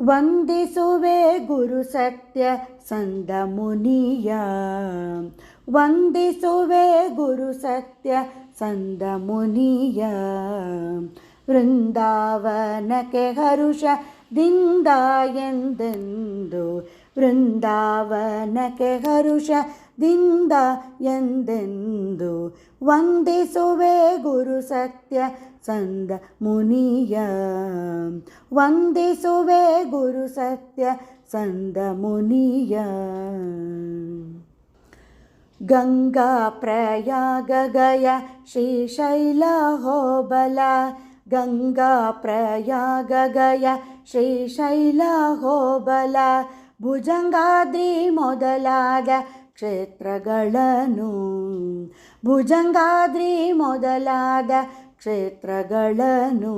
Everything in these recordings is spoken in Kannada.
ವಂದಿಸುವೆ ಗುರು ಸತ್ಯ ಸಂದ ಮುನಿಯ. ವಂದಿಸುವೆ ಗುರು ಸತ್ಯ ಸಂದ ಮುನಿಯ. ವೃಂದಾವನಕ್ಕೆ ಹರುಷದಿಂದ ಎಂದೆಂದು ವೃಂದಾವನಕ್ಕೆ ಹರುಷದಿಂದ ಎಂದೆಂದು ವಂದಿಸುವೆ ಗುರು ಸತ್ಯ ಸಂದ ಮುನಿಯ. ವಂದಿಸುವೆ ಗುರು ಸತ್ಯ ಸಂದ ಮುನಿಯ. ಗಂಗಾ ಪ್ರಯಾಗ ಗಯ ಶ್ರೀಶೈಲ ಹೋಬಲ. ಗಂಗಾ ಪ್ರಯಾಗ ಗಯ ಶ್ರೀಶೈಲ ಹೋಬಲ. ಭುಜಂಗಾದ್ರಿ ಮೊದಲಾದ ಕ್ಷೇತ್ರಗಳನ್ನು. ಭುಜಂಗಾದ್ರಿ ಮೊದಲಾದ ಕ್ಷೇತ್ರಗಳನ್ನು.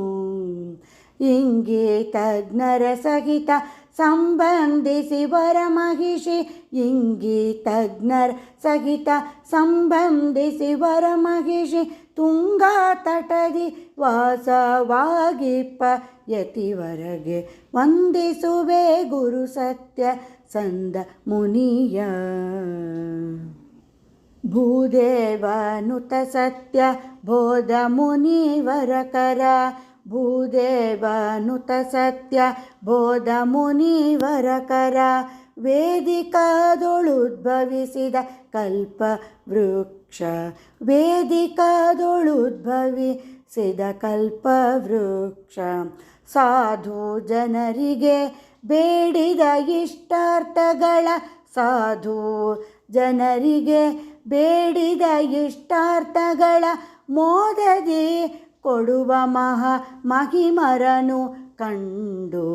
ಇಂಗೀತಜ್ಞರ ಸಹಿತ ಸಂಬಂಧಿಸಿ ವರ ಮಹಿಷಿ ಇಂಗೀತಜ್ಞರ ಸಹಿತ ಸಂಬಂಧಿಸಿ ವರ ಮಹಿಷಿ ತುಂಗಾ ತಟದಿ ವಾಸವಾಗಿಪ್ಪ ಯತಿವರಗೆ ವಂದಿಸುವೆ ಗುರು ಸತ್ಯ ಸಂದ ಮುನಿಯ. ಭೂದೇವನುತ ಸತ್ಯ ಬೋಧ ಮುನಿವರಕರ ಭೂದೇವನುತ ಸತ್ಯ ಬೋಧ ಮುನಿವರಕರ ವೇದಿಕಾದೊಳುದ್ಭವಿಸಿದ ಕಲ್ಪ ವೃಕ್ಷ ವೇದಿಕಾದೊಳುದ್ಭವಿಸಿದ ಕಲ್ಪ ವೃಕ್ಷ ಸಾಧು ಜನರಿಗೆ ಬೇಡಿದ ಇಷ್ಟಾರ್ಥಗಳ ಸಾಧು ಜನರಿಗೆ ಬೇಡಿದ ಇಷ್ಟಾರ್ಥಗಳ ಮೋದದಿ ಕೊಡುವ ಮಹಾ ಮಹಿಮರನು ಕಂಡು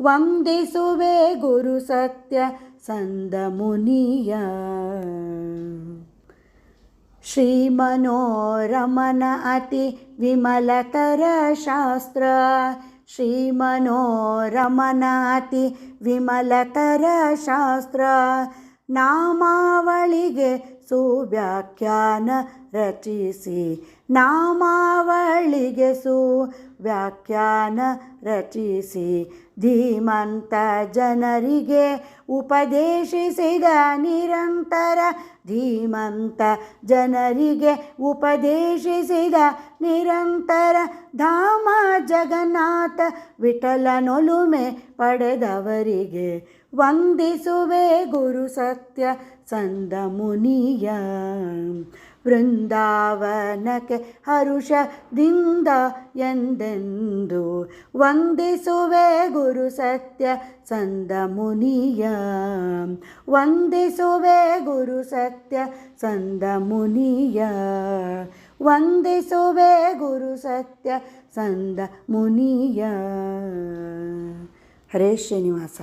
ವಂದಿಸುವೆ ಗುರು ಸತ್ಯ ಸಂದ ಮುನಿಯ ಶ್ರೀ ಮನೋರಮನ ಅತಿ ವಿಮಲತರ ಶಾಸ್ತ್ರ, ಶ್ರೀ ಮನೋರಮನ ಅತಿ ವಿಮಲತರ ಶಾಸ್ತ್ರ. ನಾಮಾವಳಿಗೆ ಸುವ್ಯಾಖ್ಯಾನ ರಚಿಸಿ ನಾಮಾವಳಿಗೆ ಸು ವ್ಯಾಖ್ಯಾನ ರಚಿಸಿ, ಧೀಮಂತ ಜನರಿಗೆ ಉಪದೇಶಿಸಿದ ನಿರಂತರ ಧೀಮಂತ ಜನರಿಗೆ ಉಪದೇಶಿಸಿದ ನಿರಂತರ ಧಾಮ ಜಗನ್ನಾಥ ವಿಠಲನೊಲುಮೆ ಪಡೆದವರಿಗೆ ವಂದಿಸುವೆ ಗುರು ಸತ್ಯ ಸಂದ ಮುನಿಯ ವೃಂದಾವನಕ್ಕೆ ಹರುಷದಿಂದ ಎಂದೆಂದು ವಂದಿಸುವೆ ಗುರು ಸತ್ಯ ಸಂದ ಮುನಿಯ ವಂದಿಸುವೆ ಗುರು ಸತ್ಯ ಸಂದ ಮುನಿಯ ವಂದಿಸುವೆ ಗುರು ಸತ್ಯ ಸಂದ ಮುನಿಯ ಹರೇ ಶ್ರೀನಿವಾಸ.